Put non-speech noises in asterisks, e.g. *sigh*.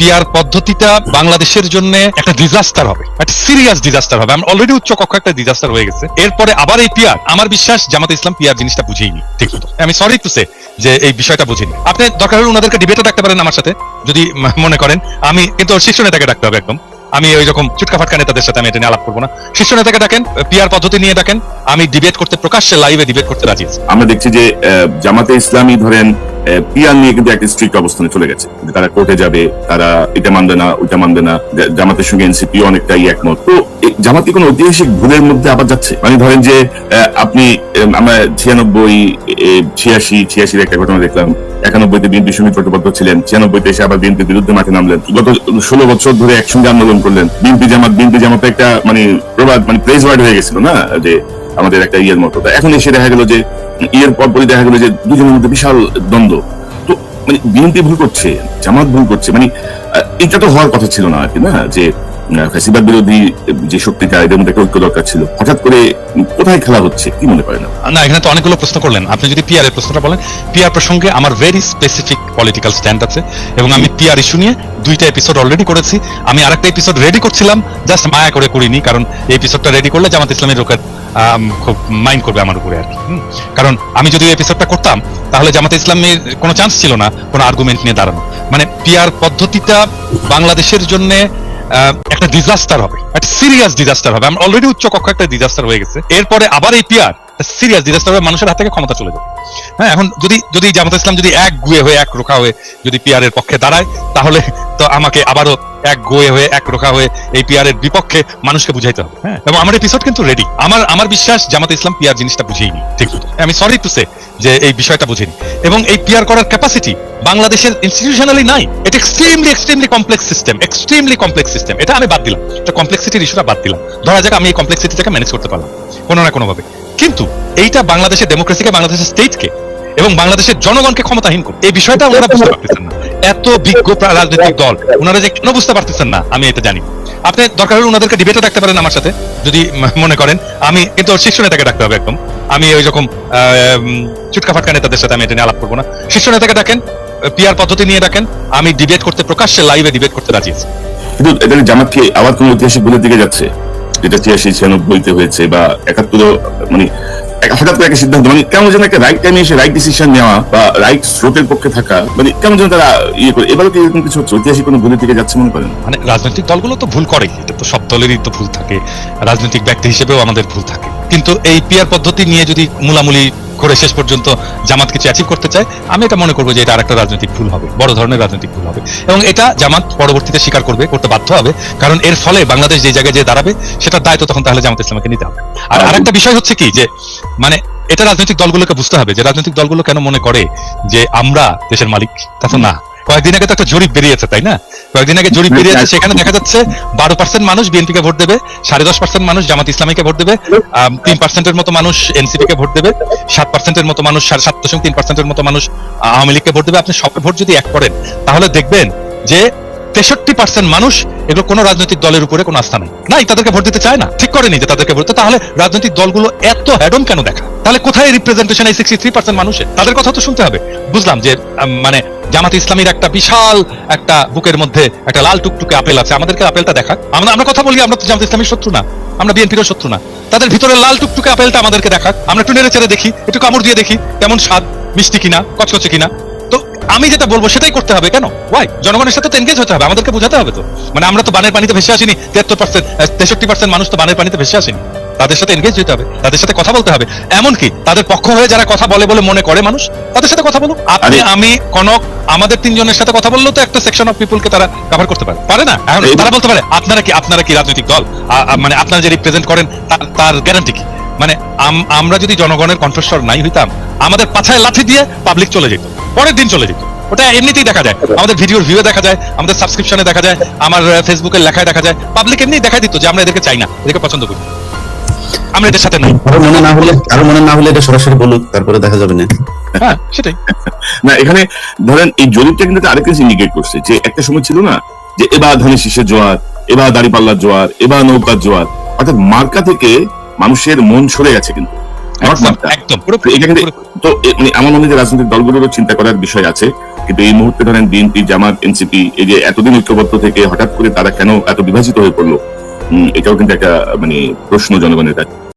PR পদ্ধতিটা বাংলাদেশের জন্য একটা ডিজাস্টার হবে, একটা সিরিয়াস ডিজাস্টার হবে। আমরা অলরেডি উচ্চ কক্ষ একটা ডিজাস্টার হয়ে গেছে। এরপরে আবার এই পিয়ার আমার বিশ্বাস জামাত ইসলাম পিয়ার জিনিসটা বুঝেইনি ঠিক আমি সরি টু সে যে এই বিষয়টা বুঝিনি। আপনি দরকার হলে ওনাদেরকে ডিবেটও ডাকতে পারেন আমার সাথে, যদি মনে করেন। আমি কিন্তু শীর্ষ নেতাকে ডাকতে হবে একদম। আমি ওই রকম চুটকা ফাটকা নেতাদের সাথে আমি এটা নিয়ে আলাপ করব না। শীর্ষ নেতাকে ডাকেন পিআর পদ্ধতি নিয়ে ডাকেন আমি ডিবেট করতে, প্রকাশ্যে লাইভে ডিবেট করতে রাজি আমরা দেখছি যে জামাতে ইসলামী ধরেন পিয়ার নিয়ে কিন্তু একটা স্ট্রিক্ট অবস্থানে চলে গেছে। তারা কোর্টে যাবে, তারা এটা মানবে না, ওইটা মানবে না জামাতের সঙ্গে এনসিপি অনেকটাই একমত। তো জামাত কোনো ঐতিহাসিক ভুলের মধ্যে আবার যাচ্ছে? মানে ধরেন যে আপনি আমরা ছিয়ানব্বই ছিয়াশি, ছিয়াশির একটা ঘটনা দেখলাম। একানব্বইতে বিএনপি সঙ্গে জোটবদ্ধ ছিলেন, ছিয়ানব্বইতে এসে আবার বিএনপির বিরুদ্ধে মাঠে নামলেন। গত ষোলো বছর ধরে একসঙ্গে আন্দোলন করলেন। বিএনপি জামাত বিএনপি জামাত একটা মানে প্রবাদ মানে প্রেস ওয়ার্ড হয়ে গেছিল না, যে আমাদের একটা ইয়ের মতো। এখন এসে দেখা গেল যে, ইয়ের পরপরই দেখা গেল যে দুজনের মধ্যে বিশাল দ্বন্দ্ব। তো মানে বিএনপি ভুল করছে, জামাত ভুল করছে মানে এটা তো হওয়ার কথা ছিল না আর কি, না? যে ফ্যাসিবাদ বিরোধী যে শক্তিটা এদের মধ্যে ঐক্য দরকার ছিল, হঠাৎ করে কোথায় খেলা হচ্ছে? কি মনে করেন না, এখানে তো অনেকগুলো প্রশ্ন করলেন। আপনি যদি পিআর এর প্রশ্নটা বলেন পিআর প্রসঙ্গে আমার ভেরি স্পেসিফিক পলিটিক্যাল স্ট্যান্ড আছে এবং আমি পিআর ইস্যু নিয়ে দুইটা এপিসোড অলরেডি করেছি। আমি আরেকটা এপিসোড রেডি করছিলাম জাস্ট মায়া করে করিনি, কারণ এই এপিসোডটা রেডি করলে জামাত ইসলামের লোকের খুব মাইন্ড করবে আমার উপরে আর কি। কারণ আমি যদি এপিসোডটা করতাম, তাহলে জামাত ইসলামের কোনো চান্স ছিল না কোনো আর্গুমেন্ট নিয়ে দাঁড়ানো। মানে পিআর পদ্ধতিটা বাংলাদেশের জন্য একটা ডিজাস্টার হবে একটা সিরিয়াস ডিজাস্টার হবে। আমার অলরেডি উচ্চ কক্ষ একটা ডিজাস্টার হয়ে গেছে। এরপরে আবার এই পিআর সিরিয়াস ডিজাস্টার হবে মানুষের হাত থেকে ক্ষমতা চলে যাবে। হ্যাঁ এখন যদি যদি জামাত ইসলাম যদি এক গুয়ে হয়ে এক রোখা হয়ে যদি পিআর এর পক্ষে দাঁড়ায় তাহলে তো আমাকে আবারও এক গোয়ে হয়ে এক রোখা হয়ে এই পিআর এর বিপক্ষে মানুষকে বুঝাইতে হবে। হ্যাঁ। এবং আমার এপিসোড কিন্তু রেডি আমার আমার বিশ্বাস জামাত ইসলাম পিআর জিনিসটা বুঝেইনি ঠিক। আমি সরি টু সে যে এই বিষয়টা বুঝিনি। এবং এই পিআর করার ক্যাপাসিটি বাংলাদেশের ইনস্টিটিউশনালি নাই। এটা extremely extremely complex system extremely complex system এটা আমি বাদ দিলাম। এটা কমপ্লেক্সিটির ইস্যুটা বাদ দিলাম। ধরা যাক আমি এই কমপ্লেক্সিটিটাকে ম্যানেজ করতে পারলাম, কোনো না কোনোভাবে। কিন্তু এইটা বাংলাদেশের ডেমোক্রেসিকে বাংলাদেশের স্টেটকে এবং বাংলাদেশের জনগণকে ক্ষমতাহীন করবে এই বিষয়টা ওনারা বুঝতে পারতেছেন না। এত বিজ্ঞ রাজনৈতিক দল, ওনারা যে কেন বুঝতে পারতেছেন না, আমি এটা জানি। আপনি দরকার হলে ওনাদেরকে ডিবেটও ডাকতে পারেন আমার সাথে, যদি মনে করেন। আমি কিন্তু শীর্ষ নেতাকে ডাকতে হবে একদম। আমি ওই রকম চুটকা ফাটকা নেতাদের সাথে আমি এটা নিয়ে আলাপ করব না। শীর্ষ নেতাকে ডাকেন, পিআর পদ্ধতি নিয়ে ডাকেন, আমি ডিবেট করতে প্রকাশ্যে লাইভে ডিবেট করতে রাজি আছি। কিন্তু এটা জামাত আবার কোন ঐতিহাসিক ভুলের দিকে যাচ্ছে। যেটা ছিয়াশি, ছিয়ানব্বইতে হয়েছে বা একাত্তর মানে হঠাৎ করে একটা সিদ্ধান্ত মানে কেমন যেন একটা রাইট টাইমে এসে রাইট ডিসিশন নেওয়া বা রাইট স্রোতের পক্ষে থাকা মানে কেমন যেন তারা ইয়ে করে, এবারও কি এরকম কিছু ঐতিহাসিক কোনো ভুলের দিকে যাচ্ছে মনে করেন? মানে রাজনৈতিক দলগুলো তো ভুল করেই এটা তো সব দলেরই তো ভুল থাকে, রাজনৈতিক ব্যক্তি হিসেবেও আমাদের ভুল থাকে। কিন্তু এই পিয়ার পদ্ধতি নিয়ে যদি মূলামূলি করে শেষ পর্যন্ত জামাত কিছু অ্যাচিভ করতে চায়, আমি এটা মনে করব যে এটা আরেকটা রাজনৈতিক ভুল হবে, বড় ধরনের রাজনৈতিক ভুল হবে। এবং এটা জামাত পরবর্তীতে স্বীকার করবে, করতে বাধ্য হবে, কারণ এর ফলে বাংলাদেশ যে জায়গায় যে দাঁড়াবে, সেটার দায়িত্ব তখন তাহলে জামাত ইসলামকে নিতে হবে। আর আরেকটা বিষয় হচ্ছে কি যে মানে এটা রাজনৈতিক দলগুলোকে বুঝতে হবে যে রাজনৈতিক দলগুলো কেন মনে করে যে আমরা দেশের মালিক? তা তো না। কয়েকদিন আগে তো একটা জরিপ বেরিয়েছে, তাই না? কয়েকদিন আগে জরিপ বেরিয়েছে সেখানে দেখা যাচ্ছে বারো পার্সেন্ট মানুষ বিএনপি কে ভোট দেবে সাড়ে দশ পার্সেন্ট মানুষ জামাত ইসলামীকে ভোট দেবে তিন পার্সেন্টের মতো মানুষ এনসিপি কে ভোট দেবে সাত পার্সেন্টের মতো মানুষ সাড়ে সাত দশমিক তিন পার্সেন্টের মতো মানুষ আওয়ামী লীগকে ভোট দেবে। আপনি সব ভোট যদি এক করেন তাহলে দেখবেন যে তেষট্টি পার্সেন্ট মানুষ এগুলো কোনো রাজনৈতিক দলের উপরে কোনো আস্থা নেই। নাই, তাদেরকে ভোট দিতে চায় না। ঠিক করেনি যে তাদেরকে ভোট তাহলে রাজনৈতিক দলগুলো এত হ্যাডম কেন দেখা? তাহলে কোথায় রিপ্রেজেন্টেশন এই সিক্সটি থ্রি পার্সেন্ট মানুষের? তাদের কথা তো শুনতে হবে। বুঝলাম যে মানে জামাত ইসলামীর একটা বিশাল একটা বুকের মধ্যে একটা লাল টুকটুকে আপেল আছে। আমাদেরকে আপেলটা দেখাক আমরা আমরা কথা বলি, আমরা তো জামাত ইসলামীর শত্রু না। আমরা বিএনপিরও শত্রু না। তাদের ভিতরে লাল টুকটুকে আপেলটা আমাদেরকে দেখাক আমরা একটু নেড়ে চেড়ে দেখি, একটু কামড় দিয়ে দেখি কেমন স্বাদ, মিষ্টি কিনা, কচকচে কিনা। আমি যেটা বলব সেটাই করতে হবে কেন? ওয়াই জনগণের সাথে তো এনগেজ হতে হবে আমাদেরকে বোঝাতে হবে তো। মানে আমরা তো বানের পানিতে ভেসে আসিনি তিয়াত্তর পার্সেন্ট তেষট্টি পার্সেন্ট মানুষ তো বানের পানিতে ভেসে আসেনি। তাদের সাথে এনগেজ হতে হবে তাদের সাথে কথা বলতে হবে। এমনকি তাদের পক্ষ হয়ে যারা কথা বলে বলে মনে করে মানুষ তাদের সাথে কথা বলুক। আপনি আমি কনক আমাদের তিনজনের সাথে কথা বললেও তো একটা সেকশন অফ পিপলকে তারা কভার করতে পারে। পারে না? এখন তারা বলতে পারে আপনারা কি আপনারা কি রাজনৈতিক দল? মানে আপনারা যে রিপ্রেজেন্ট করেন তার- তার গ্যারান্টি কি? মানে আমরা যদি জনগণের কণ্ঠস্বর নাই হইতাম আমাদের পাছায় লাঠি দিয়ে পাবলিক চলে যেত পরের দিন চলে যেত। ওটা এমনিতেই দেখা যায়। আমাদের ভিডিওর ভিউ দেখা যায় আমাদের সাবস্ক্রিপশনে দেখা যায় আমার ফেসবুকের লেখায় দেখা যায়। পাবলিক এমনি দেখাই দিত যে আমরা এদেরকে চাই না এদেরকে পছন্দ করি। আমরা এদের সাথে নাই। আরও মনে না হলে আরও মনে না হলে এটা সরাসরি বলুক তারপরে দেখা যাবে না। হ্যাঁ সেটাই। *laughs* না এখানে ধরেন এই জরিপটা কিন্তু একটা আরেকটা ইন্ডিকেট করছে যে একটা সময় ছিল না যে এবার ধানের শীষের জোয়ার এবার দাড়িপাল্লার জোয়ার এবার নৌকার জোয়ার অর্থাৎ মার্কা থেকে মানুষের মন সরে গেছে কিন্তু। তো মানে আমার মনে হয় যে রাজনৈতিক দলগুলোরও চিন্তা করার বিষয় আছে কিন্তু এই মুহূর্তে ধরেন বিএনপি জামাত এনসিপি এই যে এতদিন ঐক্যবদ্ধ থেকে হঠাৎ করে তারা কেন এত বিভাজিত হয়ে পড়ল এটাও কিন্তু একটা মানে প্রশ্ন জনগণের কাছে।